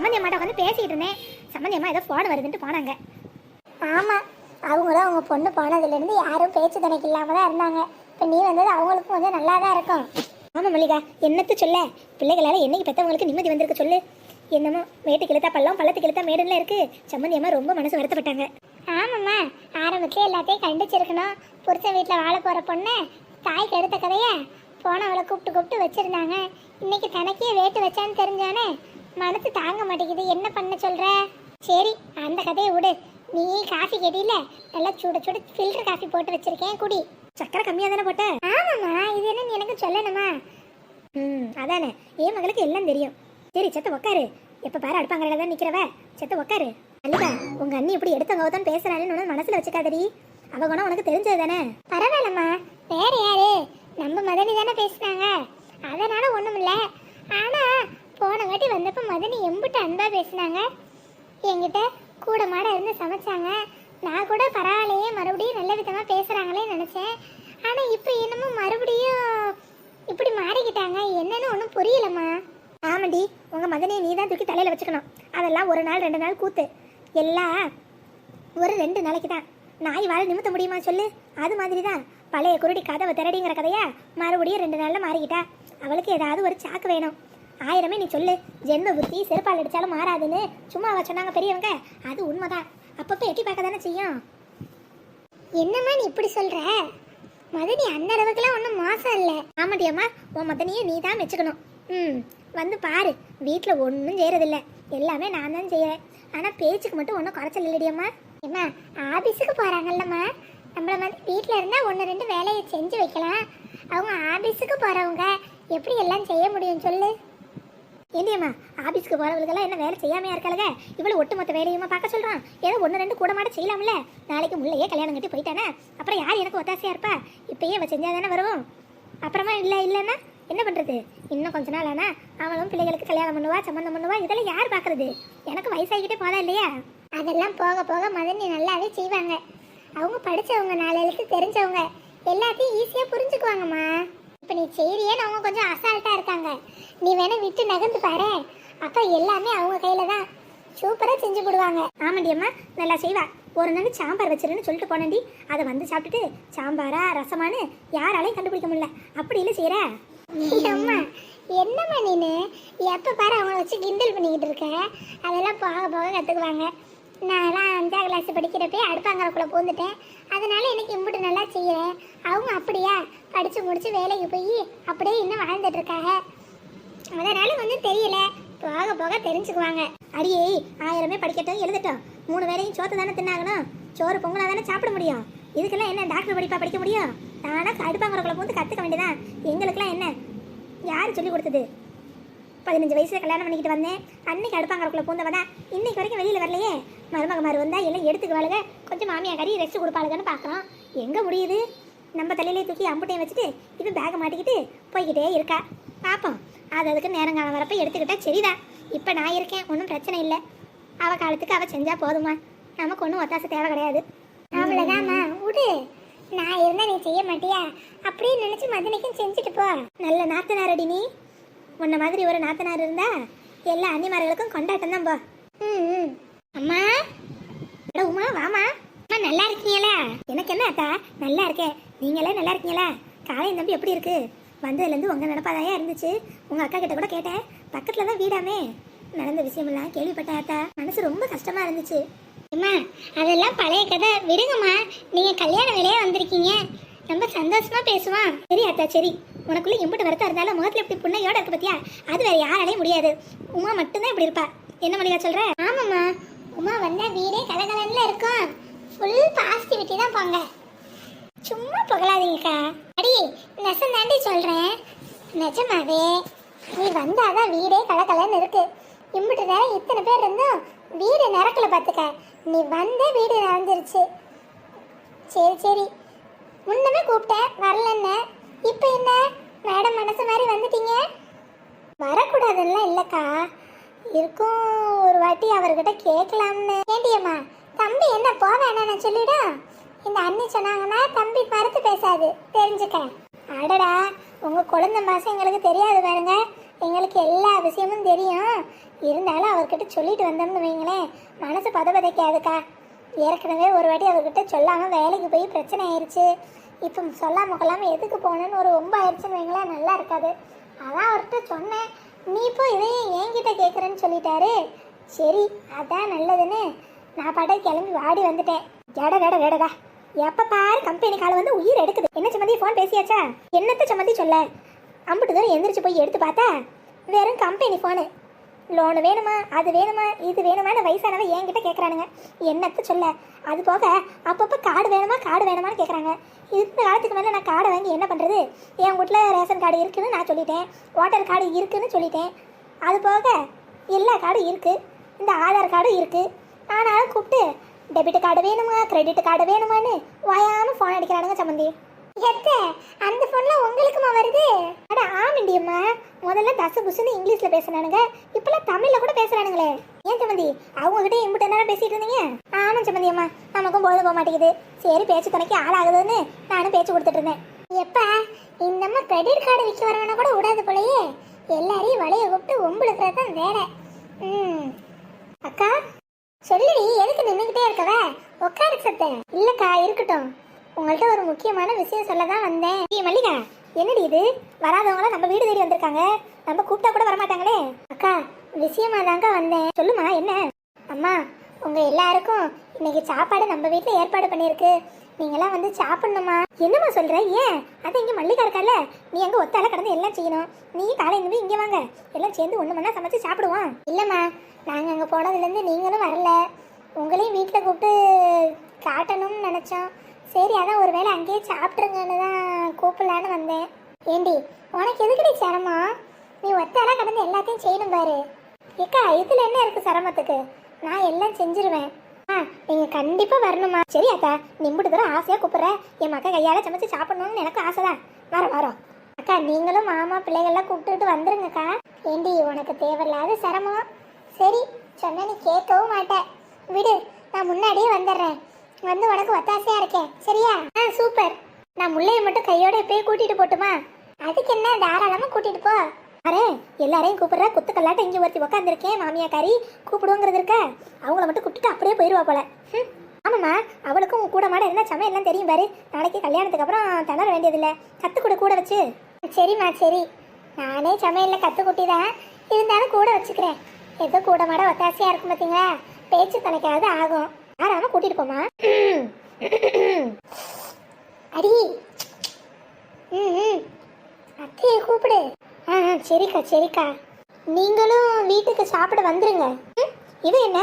சம்மந்தி அம்மாட்ட உட்காந்து பேசிட்டு இருந்தேன். சம்மந்தி அம்மா ஏதோ ஃபோன் வருதுன்ட்டு போனாங்க. ஆமாம் அவங்களும் அவங்க பொண்ணு போனதுலேருந்து யாரும் பேச்சு துணைக்கு இல்லாமல் தான் இருந்தாங்க. இப்போ நீ வந்தது அவங்களுக்கும் கொஞ்சம் நல்லா தான் இருக்கும். ஆமா மல்லிகா என்னத்து சொல்ல? பிள்ளைகளால என்னைக்கு பெத்தவங்களுக்கு நிம்மதி வந்திருக்கு சொல்லு. என்னமோ மேட்டுக்கு இழுத்தா பள்ளம் பள்ளத்துக்கு இழுத்தா மேடுல இருக்கு. சம்மந்தி அம்மா ரொம்ப மனசு வருத்தப்பட்டாங்க. ஆமாம்மா ஆரம்பத்துல எல்லாத்தையும் கண்டிச்சிருக்கணும். புருஷன் வீட்டில் வாழ போகிற பொண்ணை தாய்க்கு எடுத்த கதையை போனவளை கூப்பிட்டு கூப்பிட்டு வச்சிருந்தாங்க. இன்னைக்கு தனக்கே வேட்டு வச்சான்னு தெரிஞ்சானே மனசு தாங்க மாட்டேங்குது. என்ன பண்ண சொல்ற? சரி அந்த கதையை விடு. நீ காஃபி கேட்டில நல்லா சுட சுட ஃபில்டர் காஃபி போட்டு வச்சிருக்கேன். குடி. சக்கரை கம்மியா தானே போட்ட? ஆமாம்மா இது என்ன நீ எனக்கு சொல்லணுமா? ம் அதானே. என் மகளுக்கு எல்லாம் தெரியும். சரி செத்த உக்காரு. எப்ப பாரு அடுப்பாங்கரையில தான் நிக்கிறவ. செத்த உக்காரு. மல்லிகா உங்க அண்ணி இப்படி எடுத்தவங்க தான் பேசுறான்னு உனக்கு மனசுல வச்சுக்காதடி. அவ குணம் உனக்கு தெரிஞ்சது தானே பரவாயில்லம்மா. வேற யாரு? நம்ம மதனி தானே பேசுனாங்க. அதனால ஒண்ணுமில்ல. ஆனா போன வாட்டி வந்தப்போ மதனி எம்பிட்டு அன்பாக பேசுனாங்க. என்கிட்ட கூட மாட இருந்து சமைச்சாங்க. நான் கூட பரவாயில்லையே மறுபடியும் நல்ல விதமாக பேசுகிறாங்களேன்னு நினச்சேன். ஆனால் இப்போ என்னமோ மறுபடியும் இப்படி மாறிக்கிட்டாங்க. என்னன்னு ஒன்றும் புரியலம்மா. ஆமாண்டி உங்கள் மதனையை நீ தான் தூக்கி தலையில் வச்சுக்கணும். அதெல்லாம் ஒரு நாள் ரெண்டு நாள் கூத்து. எல்லாம் ஒரு ரெண்டு நாளைக்கு தான் நாய் வாழ நிமித்த முடியுமா சொல்லு? அது மாதிரி தான் பழைய குருடி கதவை திரடிங்கிற கதையா மறுபடியும் ரெண்டு நாளில் மாறிக்கிட்டா. அவளுக்கு ஏதாவது ஒரு சாக்கு வேணும். ஆயிரமே நீ சொல்லு. ஜென்ம புத்தி செருப்பால் அடித்தாலும் மாறாதுன்னு சும்மாவா சொன்னாங்க பெரியவங்க? அது உண்மைதான். அப்பப்போ எட்டி பார்க்க தானே செய்யும். என்னம்மா நீ இப்படி சொல்கிற மதனி அந்த அளவுக்குலாம் ஒன்றும் மோசம் இல்லை. ஆமாண்டி அம்மா உன் மதனையே நீ தான் வச்சுக்கணும் ம் வந்து பாரு. வீட்டில் ஒன்றும் செய்கிறதில்ல எல்லாமே நான் தான் செய்கிறேன் ஆனால் பேச்சுக்கு மட்டும் ஒன்றும் குறைச்சல் இல்லடியம்மா அம்மா. ஏம்மா ஆபீஸுக்கு நம்மள மாதிரி வீட்டில் இருந்தால் ஒன்று ரெண்டு வேலையை செஞ்சு வைக்கலாம். அவங்க ஆஃபீஸுக்கு போகிறவங்க எப்படி எல்லாம் செய்ய முடியும் சொல்லு. ஏண்டியம்மா ஆபீஸ்க்கு போறவங்களுக்கெல்லாம் என்ன வேலை செய்யாமையா இருக்காளுங்க இவ்வளவு ஒட்டுமொத்த வேலையுமா பார்க்க சொல்றான் ஏதோ ஒன்று ரெண்டு கூட மாட செய்யலாம்ல? நாளைக்கு முள்ளையே கல்யாணம் கட்டி போயிட்டானே? அப்புறம் யார் எனக்கு ஒத்தாசையா இருப்பா? இப்பயே அவ செஞ்சா தானே வருவோம். அப்புறமா இல்லை இல்லைன்னா என்ன பண்றது? இன்னும் கொஞ்ச நாள் ஆனா அவளும் பிள்ளைகளுக்கு கல்யாணம் பண்ணுவா சம்மந்தம் பண்ணுவா இதெல்லாம் யார் பார்க்கறது? எனக்கு வயசாகிக்கிட்டே போதா இல்லையா? அதெல்லாம் போக போக மதனி நல்லாவே செய்வாங்க. அவங்க படித்தவங்க நாலு எழுத்து தெரிஞ்சவங்க. எல்லாத்தையும் ஈஸியாக புரிஞ்சுக்குவாங்கம்மா. இப்போ நீ செய்றியேன்னு அவங்க கொஞ்சம் அசால்ட்டாக இருக்காங்க. நீ வேணா விட்டு நகர்ந்து பாரு. அப்போ எல்லாமே அவங்க கையில் தான். சூப்பராக செஞ்சு போடுவாங்க. ஆமாண்டி அம்மா நல்லா செய்வா. ஒரு நாள் சாம்பார் வச்சிருன்னு சொல்லிட்டு போனேன்டி. அதை வந்து சாப்பிட்டுட்டு சாம்பாரா ரசமானு யாராலையும் கண்டுபிடிக்க முடியல. அப்படி இல்லை செய்கிற அம்மா என்னம்மா நீனு? எப்போ பாரு அவங்கள வச்சு கிண்டல் பண்ணிக்கிட்டு இருக்க. அதெல்லாம் போக போக கற்றுக்குவாங்க நான்லாம் அஞ்சாம் கிளாஸ் படிக்கிறப்பே அடுப்பாங்கறக்குள்ளே பூந்துட்டேன். அதனால எனக்கு இம்புட்டு நல்லா செய்கிறேன் அவங்க அப்படியா? படித்து முடித்து வேலைக்கு போய் அப்படியே இன்னும் வாழ்ந்துட்டு இருக்காங்க. அதனால ஒன்றும் தெரியல. போக போக தெரிஞ்சுக்குவாங்க. அடியே ஆயிரமே படிக்கட்டும் எழுதட்டும். மூணு வேலையும் சோத்து தானே தின்னாகணும். சோறு பொங்கலாக தானே சாப்பிட முடியும். இதுக்கெல்லாம் என்ன டாக்டர் படிப்பா படிக்க முடியும்? நானும் அடுப்பாங்கறக்குள்ள பூந்து கற்றுக்க வேண்டியதான் எங்களுக்கெல்லாம் என்ன? யார் சொல்லி கொடுத்தது? பதினஞ்சு வயசுல கல்யாணம் பண்ணிக்கிட்டு வந்தேன். அன்னைக்கு அடுப்பாங்கறக்குள்ள பூந்தவ தான் இன்னைக்கு வரைக்கும் வெளியில வரலையே. மருமக மாறு வந்தா எல்லாம் எடுத்துக்குவாளுங்க கொஞ்சம் மாமியா கறி ரெஸ்ட் கொடுப்பாளுங்கன்னு பார்க்குறோம் எங்க முடியுது? நம்ம தலையிலே தூக்கி அம்புட்டையும் வச்சுட்டு இது பேக்கை மாட்டிக்கிட்டு போய்கிட்டே இருக்கா. பார்ப்போம் அது அதுக்கு நேரங்காலம் வரப்ப எடுத்துக்கிட்டா சரிதான். இப்போ நான் இருக்கேன். ஒன்றும் பிரச்சனை இல்லை. அவ காலத்துக்கு அவ செஞ்சா போதுமா? நமக்கு ஒன்றும் ஒத்தாசை தேவை கிடையாது. அவ்வளோதாம்மா விடு. நான் இருந்தா நீ செய்ய மாட்டியா? அப்படின்னு நினச்சி மதனைக்கும் செஞ்சுட்டு போ. நல்ல நாத்தனாரடி நீ. உன்ன மாதிரி ஒரு நாத்தனார் இருந்தா எல்லா அன்னிமார்களுக்கும் கொண்டாட்டம் தான் போ. ம் ம். அம்மா? அட உமா வாமா. அம்மா நல்லா இருக்கீங்களா? எனக்கு என்ன அத்தா? நல்லா இருக்கேன். நீங்களே நல்லா இருக்கீங்களா? காலையும் தம்பி எப்படி இருக்கு? வந்ததுலேருந்து உங்கள் நினப்பாதாயா இருந்துச்சு? உங்கள் அக்கா கிட்ட கூட கேட்டேன். பக்கத்தில் தான் வீடாமே. நடந்த விஷயமெல்லாம் கேள்விப்பட்டேன் அத்தா. மனசு ரொம்ப கஷ்டமாக இருந்துச்சு. அம்மா அதெல்லாம் பழைய கதை. விடுங்கம்மா. நீங்கள் கல்யாண வேலையே வந்திருக்கீங்க. ரொம்ப சந்தோஷமாக பேசுவான். சரி அத்தா சரி. உனக்குள்ள எம்பிட்டு வருத்தம் இருந்தாலும் முகத்துல இப்படி புண்ணையோட இருக்கு பத்தியா? அது வேற யாராலையும் முடியாது. உமா மட்டும்தான் இப்படி இருப்பா. என்ன மணிகா சொல்ற? ஆமாம்மா. உமா வந்தா வீடே கலகலன்ல இருக்கும். ஃபுல் பாசிட்டிவிட்டி தான் போங்க. சும்மா புகழாதீங்கக்கா. அடி நெசம் தாண்டி சொல்றேன். நிஜமாவே நீ வந்தாதான் வீடே கலகலன்னு இருக்கு. இம்பிட்டு நேரம் இத்தனை பேர் இருந்தும் வீடு நிறக்கல பார்த்துக்க நீ வந்தே வீடு நிறைஞ்சிருச்சு சரி சரி. முன்னமே கூப்பிட்டேன். வரலன்னு. இப்போ என்ன? மேடம் மனசு மாதிரி வந்துட்டீங்க? வரக்கூடாதெல்லாம் இல்லைக்கா. இருக்கும் ஒரு வாட்டி அவர்கிட்ட கேட்கலாம்னு. ஏண்டியம்மா தம்பி என்ன போக நான் சொல்லிடு. இந்த அண்ணி சொன்னாங்கன்னா தம்பி மறுத்து பேசாது. தெரிஞ்சுக்க. அடடா உங்கள் குழந்தை மாதம் எங்களுக்கு தெரியாது பாருங்க. எங்களுக்கு எல்லா விஷயமும் தெரியும். இருந்தாலும் அவர்கிட்ட சொல்லிட்டு வந்தோம்னு வைங்களேன். மனசு பதபதைக்காதுக்கா. ஏற்கனவே ஒரு வாட்டி அவர்கிட்ட சொல்லாமல் வேலைக்கு போய் பிரச்சனை ஆயிடுச்சு இப்போ சொல்லாம கொள்ளாமல் எதுக்கு போனேன்னு ஒரு ரொம்ப ஆயிடுச்சுன்னு வைங்களேன் நல்லா இருக்காது. அதான் அவர்கிட்ட சொன்னேன். நீ இப்போ இதையும் என்கிட்ட கேட்குறேன்னு சொல்லிட்டாரு. சரி அதான் நல்லதுன்னு. நான் பாட்ட கிளம்பி வாடி வந்துட்டேன். ஜட வேட ஜடடா எப்போ பாரு கம்பெனி கால வந்து உயிர் எடுக்குது. என்ன சம்மந்தி ஃபோன் பேசியாச்சா? என்னத்தை சம்மந்தி சொல்ல? அம்புட்டு தூரம் எந்திரிச்சு போய் எடுத்து பார்த்தா வெறும் கம்பெனி ஃபோனு லோனு வேணுமா அது வேணுமா இது வேணுமான்னு வயசானவ என்கிட்ட கேட்குறானுங்க என்னத்தை சொல்ல? அது போக அப்பப்போ காடு வேணுமா காடு வேணுமான்னு கேட்குறாங்க இந்த காலத்துக்கு மேலே நான் கார்டை வாங்கி என்ன பண்ணுறது என் வீட்டில் ரேஷன் கார்டு இருக்குதுன்னு நான் சொல்லிட்டேன். ஓட்டர் கார்டு இருக்குதுன்னு சொல்லிட்டேன். அது போக எல்லா கார்டும் இருக்குது இந்த ஆதார் கார்டும் இருக்குது ஆனாலும் கூப்பிட்டு டெபிட் கார்டு வேணுமா? கிரெடிட் கார்டு வேணுமான்னு வயாமல் ஃபோன் அடிக்கிறானுங்க சம்மந்தி எத்த அந்த ஃபோன்லாம் உங்களுக்குமா வருது? அட ஆமிண்டியம்மா முதல்ல தசு புசுன்னு இங்கிலீஷில் பேசுனானுங்க. இப்பெல்லாம் தமிழில் கூட பேசுகிறானுங்களே ஏன் சம்மந்தி அவங்ககிட்ட கிட்ட என்ன நேரம் பேசிகிட்டு இருந்தீங்க? ஆமாம் சம்மந்தி அம்மா நமக்கும் பொழுது போக மாட்டேங்குது. சரி பேச்சு துணைக்கு ஆளாகுதுன்னு நானும் பேச்சு கொடுத்துட்டு இருந்தேன். எப்பா நம்ம கிரெடிட் கார்டு விற்க வரவனா கூட விடாது போலயே. எல்லாரையும் வலையை கூப்பிட்டு ஒம்புழுக்கிறது தான் வேலை. ம். அக்கா சொல்லுடி எதுக்கு நின்றுக்கிட்டே இருக்கவ? உட்காரு சத்தேன் இல்லக்கா இருக்கட்டும். உங்கள்கிட்ட ஒரு முக்கியமான விஷயம் சொல்ல தான் வந்தேன். ஏய் மல்லிகா என்னடி இது? வராதவங்களாம் நம்ம வீடு தேடி வந்திருக்காங்க. நம்ம கூப்பிட்டா கூட வரமாட்டாங்களே. அக்கா விஷயமா தாங்க வந்தேன். சொல்லுமா என்ன? அம்மா உங்க எல்லாருக்கும் இன்னைக்கு சாப்பாடு நம்ம வீட்டில் ஏற்பாடு பண்ணியிருக்கு. நீங்களாம் வந்து சாப்பிடணுமா? என்னம்மா சொல்ற? ஏன்? அது இங்கே மல்லிகா இருக்கால நீ அங்கே ஒத்தால கடந்து எல்லாம் செய்யணும். நீ காலையில இருந்து இங்கே வாங்க. எல்லாம் சேர்ந்து ஒன்று மணி சமைச்சு சாப்பிடுவோம். இல்லைம்மா நாங்கள் அங்கே போனதுலேருந்து நீங்களும் வரல. உங்களையும் வீட்டில் கூப்பிட்டு காட்டணும்னு நினச்சோம். சரி அதான் ஒரு வேளை அங்கேயே சாப்பிட்ருங்கன்னு தான் கூப்பிடலான்னு வந்தேன். ஏண்டி உனக்கு எதுக்குடி சிரமம்? நீ ஒத்தால கடந்து எல்லாத்தையும் செய்யணும் பாரு. ஏக்கா இதில் என்ன இருக்குது சிரமத்துக்கு? நான் எல்லாம் செஞ்சிருவேன். ஆ நீங்கள் கண்டிப்பாக வரணுமா சரி அக்கா நிம்பிட்டு தூரம் ஆசையா கூப்பிடுறேன் என் மக்கா கையால சமைச்சு சாப்பிடணும்னு எனக்கு ஆசைதான் வர வரோம் அக்கா நீங்களும் மாமா பிள்ளைகள்லாம் கூப்பிட்டுட்டு வந்துருங்கக்கா. ஏண்டி உனக்கு தேவையில்லாத சிரமம். சரி சொன்ன நீ கேட்கவும் மாட்டேன் விடு நான் முன்னாடியே வந்துடுறேன். வந்து உனக்கு ஒத்தாசையா இருக்கேன். சரியா? ஆ சூப்பர். நான் முள்ளையை மட்டும் கையோட எப்பயே கூட்டிட்டு போட்டுமா? அதுக்கு என்ன தாராளமா கூட்டிட்டு போ. அரே எல்லாரையும் கூப்பிடுற குத்து இங்கே ஒருத்தி உட்காந்துருக்கேன் மாமியாக்காரி கூப்பிடுவோங்கிறது இருக்க? அவங்கள மட்டும் கூப்பிட்டுட்டு அப்படியே போயிடுவா போல. ம். ஆமாம்மா அவளுக்கும் கூட மாட என்ன சமையல் எல்லாம் தெரியும் பாரு. நாளைக்கு கல்யாணத்துக்கு அப்புறம் திணற வேண்டியதில்லை. கத்து கூட கூட வச்சு. சரிம்மா சரி. நானே சமையலில் கற்றுக்குட்டி தான் இருந்தாலும் கூட வச்சுக்கிறேன். ஏதோ கூட மாட ஒத்தாசையாக இருக்கும் பார்த்தீங்களா பேச்சு தனக்காவது ஆகும். யாராம கூட்டிட்டு போமா அடி. ம் ம். அத்தையை கூப்பிடு. ஆ சரிக்கா சரிக்கா. நீங்களும் வீட்டுக்கு சாப்பிட வந்துருங்க. இது என்ன?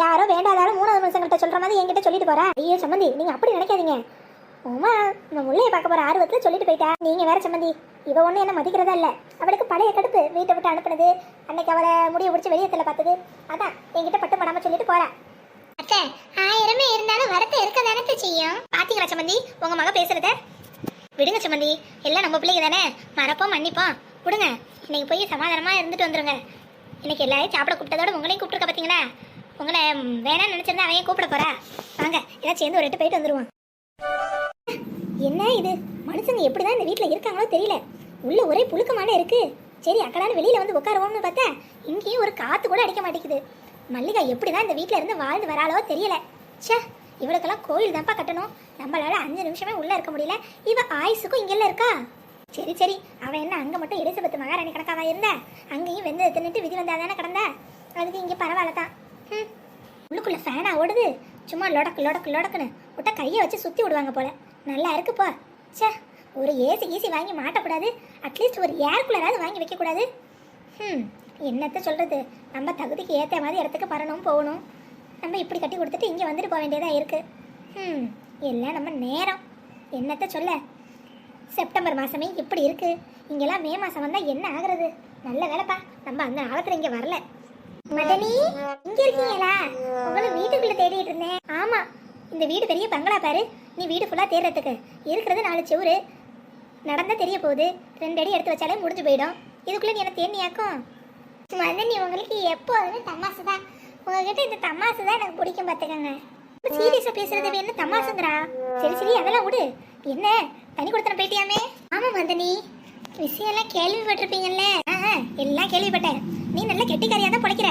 யாரோ வேண்டாதாலும் மூணாவது மனுஷங்கிட்ட சொல்ற மாதிரி என்கிட்ட சொல்லிட்டு போறா? ஐயோ சம்மந்தி நீங்க அப்படி நினைக்காதீங்க. உமா நம்ம முள்ளைய பார்க்க போற ஆர்வத்துல சொல்லிட்டு போயிட்டா. நீங்க வேற சம்மந்தி இவ ஒண்ணு என்ன மதிக்கிறதா இல்ல. அவளுக்கு பழைய கடுப்பு வீட்டை விட்டு அனுப்புனது அன்னைக்கு அவளை முடிய பிடிச்சி வெளியே தள்ள பார்த்தது. அதான் என்கிட்ட பட்டு படாம சொல்லிட்டு போறா. அத்தை ஆயிரமே இருந்தாலும் வரத்தை இருக்க தானத்தை செய்யும்? பாத்தீங்களா சம்மந்தி உங்க மக பேசுறத? விடுங்க சம்மந்தி எல்லாம் நம்ம பிள்ளைங்க தானே? மறப்போம் மன்னிப்போம். விடுங்க. இன்னைக்கு போய் சமாதானமாக இருந்துட்டு வந்துருங்க. இன்னைக்கு எல்லாரையும் சாப்பிட கூப்பிட்டதோட உங்களையும் கூப்பிட்டுருக்க பார்த்தீங்களா உங்களை வேணாம்னு நினச்சிருந்தா அவையும் கூப்பிட போகிறா வாங்க எல்லாம் சேர்ந்து ஒரு எட்டு போயிட்டு வந்துடுவான் என்ன இது? மனுஷங்க எப்படி தான் இந்த வீட்டில் இருக்காங்களோ தெரியல. உள்ள ஒரே புழுக்கமான இருக்குது சரி அக்கடான வெளியில் வந்து உட்காருவோம்னு பார்த்தா இங்கேயும் ஒரு காற்று கூட அடிக்க மாட்டேங்குது. மல்லிகா எப்படிதான் இந்த வீட்டில் இருந்து வாழ்ந்து வராளோ தெரியல. ச்சே இவளுக்கெல்லாம் கோயில் தான்ப்பா கட்டணும். நம்மளால அஞ்சு நிமிஷமே உள்ளே இருக்க முடியல. இவ ஆயுசுக்கும் இங்கெல்லாம் இருக்கா? சரி சரி. அவன் என்ன அங்கே மட்டும் எலிசபெத் மகாராணி கணக்காவா இருந்தா? அங்கேயும் வெந்து தின்னுட்டு விதி வந்தா தானே கிடந்தா? அதுக்கு இங்கே பரவாயில்ல தான். ம். உள்ளுக்குள்ள ஃபேனாக ஓடுது. சும்மா லொடக்கு லொடக்கு லொடக்குன்னு. விட்டா கையை வச்சு சுற்றி விடுவாங்க போல. நல்லா இருக்கு போ. ஒரு ஏசி ஈசி வாங்கி மாட்டக்கூடாது. அட்லீஸ்ட் ஒரு ஏர் கூலராவது வாங்கி வைக்கக்கூடாது. ம் என்னத்த சொல்கிறது நம்ம தகுதிக்கு ஏற்ற மாதிரி இடத்துக்கு வரணும் போகணும். நம்ம இப்படி கட்டி கொடுத்துட்டு இங்கே வந்துட்டு போக வேண்டியதாக இருக்குது ம் எல்லாம் நம்ம நேரம். என்னத்த சொல்ல? செப்டம்பர் மாதமே இப்படி இருக்கு. இங்கெல்லாம் மே மாதம் வந்தால் என்ன ஆகுறது? நல்ல வேலைப்பா. நம்ம அந்த காலத்தில் இங்கே வரல. மதனி இங்க இருக்கீங்களா? உங்களை வீட்டுக்குள்ள தேடிட்டு இருந்தேன். ஆமா இந்த வீடு பெரிய பங்களா பாரு. நீ வீடு ஃபுல்லா தேடுறதுக்கு. இருக்கிறது நாலு செவரு. நடந்தா தெரிய போகுது. ரெண்டு அடி எடுத்து வச்சாலே முடிஞ்சு போயிடும். இதுக்குள்ள நீ என்ன தேர்னியாக்கும் மதனி உங்களுக்கு எப்போதுமே தமாசு தான். உங்ககிட்ட இந்த தமாசு தான் எனக்கு பிடிக்கும் பார்த்துக்கங்க சீரியஸா பேசுறது என்ன தமாசுங்கிறா? சரி சரி அதெல்லாம் விடு. என்ன? தனி கொடுத்தன போயிட்டியாமே? ஆமா மந்தினி. விஷயம்லாம் கேள்விப்பட்டிருப்பீங்கல்ல. எல்லாம் கேள்விப்பட்டேன். நீ நல்ல கெட்டிக்காரியா தான் பிழைக்கிற.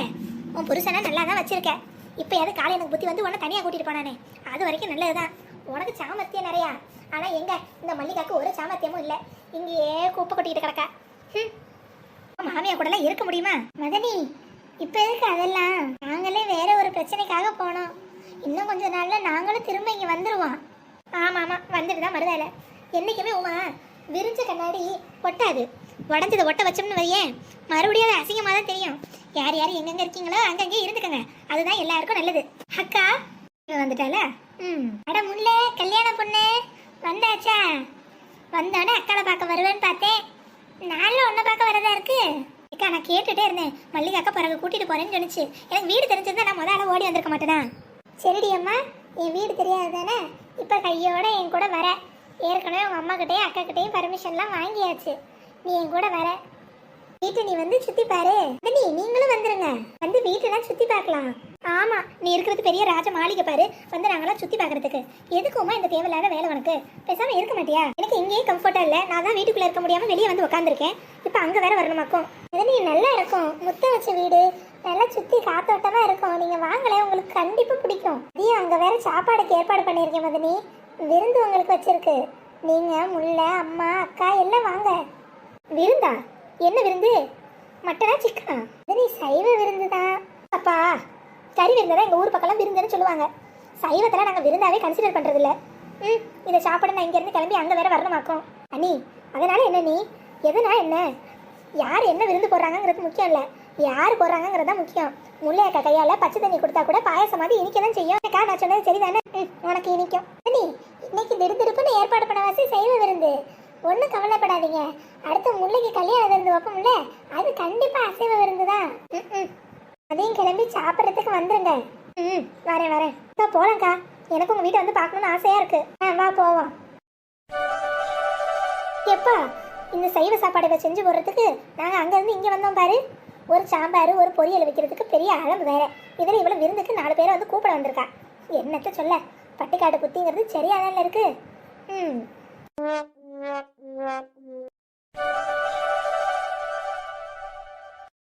உன் புருஷனை நல்லா தான் வச்சிருக்க. இப்போ எது காலை எனக்கு புத்தி வந்து உன்னை தனியாக கூட்டிட்டு போனானே. அது வரைக்கும் நல்லதுதான். உனக்கு சாமர்த்தியம் நிறையா. ஆனா எங்க? இந்த மல்லிகாக்கு ஒரு சாமர்த்தியமும் இல்லை. இங்கேயே குப்பை கொட்டிக்கிட்டு கிடக்கா. ம் உன் மாமியா கூடலாம் இருக்க முடியுமா? மதனி இப்ப எதுக்கு அதெல்லாம்? நாங்களே வேற ஒரு பிரச்சனைக்காக போனோம். இன்னும் கொஞ்ச நாள்ல நாங்களும் திரும்ப இங்க வந்துடுவோம் ஆமாம் ஆமாம் வந்துட்டு தான் மருதால. என்றைக்குமே உமா விரிஞ்ச கண்ணாடி ஒட்டாது. உடஞ்சதை ஒட்ட வச்சோம்னு வையேன் மறுபடியும் அது அசிங்கமாக தான் தெரியும். யார் யார் எங்கெங்கே இருக்கீங்களோ அங்கங்கே இருந்துக்கங்க. அதுதான் எல்லாருக்கும் நல்லது. அக்கா வந்துட்டால ம். அட முல்ல கல்யாண பொண்ணு. வந்தாச்சா? வந்தோடனே அக்காவை பார்க்க வருவேன்னு பார்த்தேன். நாளில் ஒன்றை பார்க்க வரதா இருக்கு? அக்கா நான் கேட்டுகிட்டே இருந்தேன். மல்லிகை அக்கா பிறகு கூட்டிகிட்டு போகிறேன்னு சொன்னிச்சு. எனக்கு வீடு தெரிஞ்சிருந்தா நான் முதல்ல ஓடி வந்திருக்க மாட்டேனா? சரிடி அம்மா. என் வீடு தெரியாது தானே இப்போ கையோட என் கூட வர. ஏற்கனவே உங்கள் அம்மாக்கிட்டேயும் அக்காக்கிட்டேயும் பர்மிஷன்லாம் வாங்கியாச்சு. நீ என் கூட வர. வீட்டை நீ வந்து சுற்றி பாரு. நீ நீங்களும் வந்துருங்க. வந்து வீட்டெல்லாம் சுற்றி பார்க்கலாம். ஆமாம் நீ இருக்கிறது பெரிய ராஜ மாளிகை பாரு. வந்து நாங்களாம் சுற்றி பார்க்கறதுக்கு. எதுக்குமா இந்த தேவையில்லாத வேலை உனக்கு? பேசாமல் இருக்க மாட்டியா? எனக்கு இங்கேயே கம்ஃபர்ட்டாக இல்லை. நான் தான் வீட்டுக்குள்ளே இருக்க முடியாமல் வெளியே வந்து உட்காந்துருக்கேன் இப்போ அங்கே வேற வரணுமாக்கும்? அது நீ நல்லா இருக்கும். முத்த வச்ச வீடு. நல்லா சுற்றி காத்தோட்டமாக இருக்கும். நீங்கள் வாங்கல உங்களுக்கு கண்டிப்பாக பிடிக்கும். நீ அங்கே வேற சாப்பாடுக்கு ஏற்பாடு பண்ணியிருக்கேன் மதுனி. விருந்து உங்களுக்கு வச்சிருக்கு. நீங்கள் முல்லை அம்மா அக்கா எல்லாம் வாங்க. விருந்தா? என்ன விருந்து? மட்டனா சிக்கனா மதனி சைவ விருந்து தான் அப்பா கறி விருந்தை எங்கள் ஊர் பக்கம்லாம் விருந்துன்னு சொல்லுவாங்க. சைவத்தில் நாங்கள் விருந்தாவே கன்சிடர் பண்ணுறதில்ல ம் இதை சாப்பிட நான் இங்கேருந்து கிளம்பி அங்கே வேற வரணுமாக்கும். அண்ணி அதனால் என்ன நீ? எதுனா என்ன? யார் என்ன விருந்து போடுறாங்கங்கிறது முக்கியம் இல்லை. யார் போடுறாங்கங்கிறது தான் முக்கியம். முள்ளையக்கா கையால் பச்சை தண்ணி கொடுத்தா கூட பாயசம் மாதிரி இனிக்க தான் செய்யும். அக்கா நான் சொன்னது சரிதானே? ம் உனக்கு இனிக்கும். மதனி இன்னைக்கு திடுதிடுப்புன்னு ஏற்பாடு பண்ண வாசி சைவ விருந்து. ஒன்றும் கவலைப்படாதீங்க. அடுத்த முல்லைக்கு கல்யாணம் விருந்து வைப்போம்ல. அது கண்டிப்பாக அசைவ விருந்து தான் ம் ம். அதையும் கிளம்பி சாப்பிட்றதுக்கு வந்துருங்க. ம் வரேன் வரேன். அக்கா போகலங்க்கா எனக்கு உங்கள் வீட்டை வந்து பார்க்கணும்னு ஆசையாக இருக்கு. ஆ வா போவோம். எப்பா இந்த சைவ சாப்பாடு செஞ்சு போடுறதுக்கு நாங்கள் அங்கேருந்து இங்கே வந்தோம் பாரு. ஒரு சாம்பார் ஒரு பொரியல் வைக்கிறதுக்கு பெரிய அளவு வேற. இதில் இவ்வளோ விருந்துக்கு நாலு பேரை வந்து கூப்பிட வந்திருக்கா. என்னத்த சொல்ல? பட்டிக்காடு புத்திங்கிறது சரியாதான்ல இருக்கு. ம்.